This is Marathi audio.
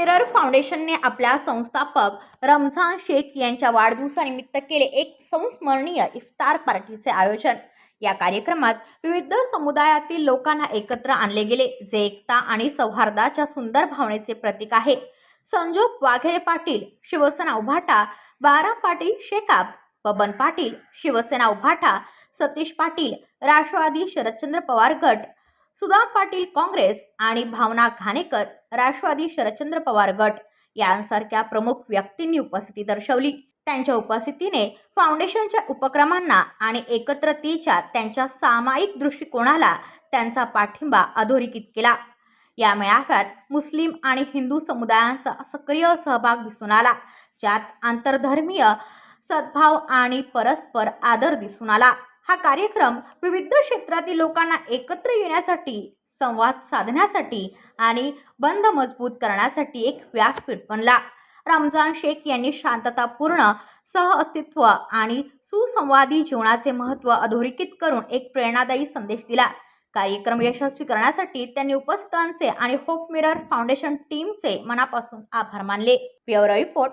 मिरर फाउंडेशनने आपल्या संस्थापक रमझान शेख यांच्या वाढदिवसानिमित्त केले एक संस्मरणीय इफ्तार पार्टीचे आयोजन. या कार्यक्रमात विविध समुदायातील लोकांना एकत्र आणले गेले जे एकता आणि सौहार्दाच्या सुंदर भावनेचे प्रतीक आहे. संजोग वाघेरे पाटील शिवसेना उभाटा बारा पाटील शेकाप बबन पाटील शिवसेना उभाटा सतीश पाटील राष्ट्रवादी शरदचंद्र पवार गट सुदाम पाटील काँग्रेस आणि भावना घाणेकर राष्ट्रवादी शरदचंद्र पवार गट यांसारख्या प्रमुख व्यक्तींनी उपस्थिती दर्शवली. त्यांच्या उपस्थितीने फाउंडेशनच्या उपक्रमांना आणि एकत्रतेच्या त्यांच्या सामायिक दृष्टिकोनाला त्यांचा पाठिंबा अधोरेखित केला. या मेळाव्यात मुस्लिम आणि हिंदू समुदायांचा सक्रिय सहभाग दिसून आला ज्यात आंतरधर्मीय सद्भाव आणि परस्पर आदर दिसून आला. हा कार्यक्रम विविध क्षेत्रातील लोकांना एकत्र येण्यासाठी संवाद साधण्यासाठी आणि बंद मजबूत करण्यासाठी एक व्यासपीठ बनला. रमजान शेख यांनी शांततापूर्ण सहअस्तित्व आणि सुसंवादी जीवनाचे महत्त्व अधोरेखित करून एक प्रेरणादायी संदेश दिला. कार्यक्रम यशस्वी करण्यासाठी त्यांनी उपस्थितांचे आणि होप मिरर फाउंडेशन टीमचे मनापासून आभार मानले. Bureau report